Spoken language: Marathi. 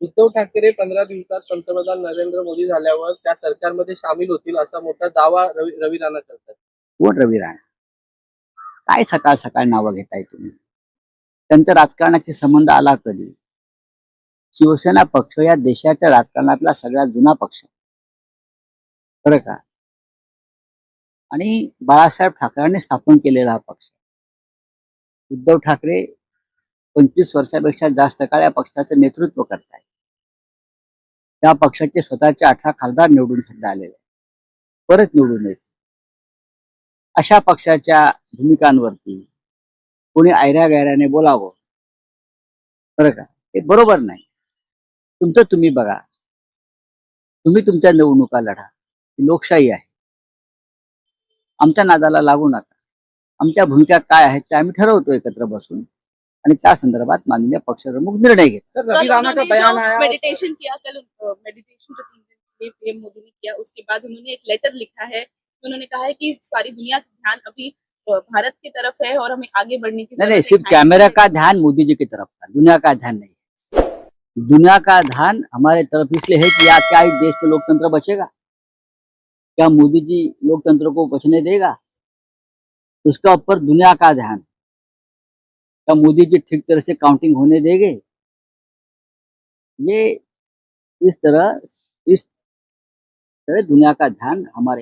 उद्धव ठाकरे पंधरा दिवसात पंतप्रधान नरेंद्र मोदी झाल्यावर त्या सरकारमध्ये सामील होतील असा मोठा दावा रवी रवी राणा करतात. कोण रवी राणा? काय सकाळ सकाळ नावं घेताय तुम्ही? त्यांचा राजकारणाशी संबंध आला कधी? शिवसेना पक्ष या देशाच्या राजकारणातला सगळ्यात जुना पक्ष. खरं का? आणि बाळासाहेब ठाकरेंनी स्थापन केलेला हा पक्ष. उद्धव ठाकरे पंचवीस वर्षापेक्षा जास्त काळ या पक्षाचं नेतृत्व करतायत. त्या पक्षाचे स्वतःचे अठरा खासदार निवडून सध्या आलेले परत निवडून येत अशा पक्षाच्या भूमिकांवरती कोणी आयऱ्या गैऱ्याने बोलावं? बरं का? हे बरोबर नाही. तुमचं तुम्ही बघा. तुम्ही तुमच्या निवडणुका लढा. ही लोकशाही आहे. आमच्या नादाला लागू नका. आमच्या भूमिका काय आहेत त्या आम्ही ठरवतो एकत्र बसून. आणि त्या संदर्भात माननीय पक्षप्रमुख निर्णय घेत. सर रवि राणा का बयान आया? मेडिटेशन किया कल मेडिटेशन जो तीन दिन के लिए पीएम मोदी ने किया उसके बाद उन्होंने एक लेटर लिखा है उन्होंने कहा है कि सारी दुनिया का ध्यान अभी भारत की तरफ़ है और हमें आगे बढ़ने की नहीं नहीं सिर्फ़ कैमरा का ध्यान मोदी जी की तरफ़ था दुनिया का ध्यान नहीं दुनिया का ध्यान हमारे तरफ़ इसलिए है कि या क्या इस देश में लोकतंत्र बचेगा? क्या मोदी जी लोकतंत्र को बचने देगा? उसका ऊपर दुनिया का ध्यान क्या मोदी जी ठीक तरह से काउंटिंग होने देंगे? ये इस तरह इस तरह दुनिया का ध्यान हमारे